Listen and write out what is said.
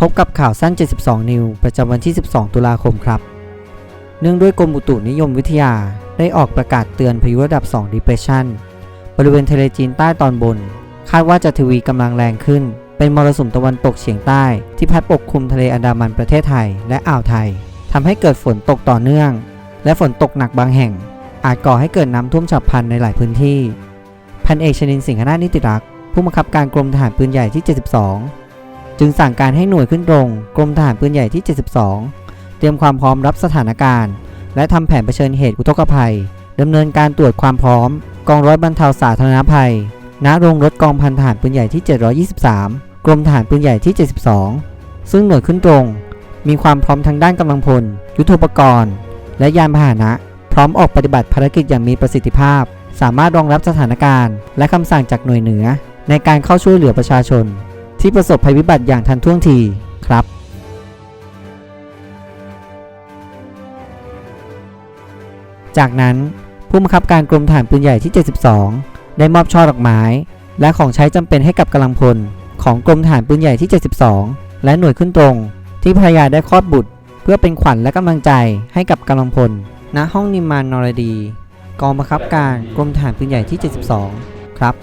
พบกับข่าวสั้น 72 นิว ประจำวันที่ 12 ตุลาคมครับ เนื่องด้วยกรมอุตุนิยมวิทยาได้ออกประกาศเตือนพายุระดับ 2 depression บริเวณทะเลจีนใต้ตอนบน คาดว่าจะทวีกำลังแรงขึ้น เป็นมรสุมตะวันตกเฉียงใต้ที่พัดปกคลุมทะเลอันดามันประเทศไทยและอ่าวไทยทำให้เกิดฝนตกต่อเนื่อง และฝนตกหนักบางแห่ง อาจก่อให้เกิดน้ำท่วมฉับพลันในหลายพื้นที่ พันเอกชนินสิงหนาถนิติรักษ์ผู้บังคับการกรมทหารปืนใหญ่ที่ 72 จึงสั่งการให้หน่วยขึ้นตรงกรมทหารปืนใหญ่ที่ 72 เตรียมความพร้อมรับสถานการณ์ และทำแผนเผชิญเหตุอุทกภัยดำเนินการตรวจความพร้อม กองร้อยบรรเทาสาธารณภัย ณ โรงรถกองพันทหารปืนใหญ่ที่ 723 กรมทหารปืนใหญ่ที่ 72 ซึ่งหน่วยขึ้นตรง มีความพร้อมทางด้านกำลังพล ยุทโธปกรณ์ และยานพาหนะ พร้อมออกปฏิบัติภารกิจอย่างมีประสิทธิภาพ สามารถรองรับสถานการณ์ และคำสั่งจากหน่วยเหนือ ในการเข้าช่วยเหลือประชาชน ที่ประสบภัยพิบัติอย่างทันท่วงทีครับ จากนั้นผู้บังคับการกรมทหารปืนใหญ่ที่ 72 ได้มอบช่อดอกไม้ และของใช้จำเป็นให้กับกำลังพล ของกรมทหารปืนใหญ่ที่ 72 และหน่วยขึ้นตรง ที่ภรรยาได้คลอดบุตร เพื่อเป็นขวัญและกำลังใจให้กับกำลังพล ณห้องนิมมานนรดี กองบังคับการกรมทหารปืนใหญ่ที่ 72 ครับ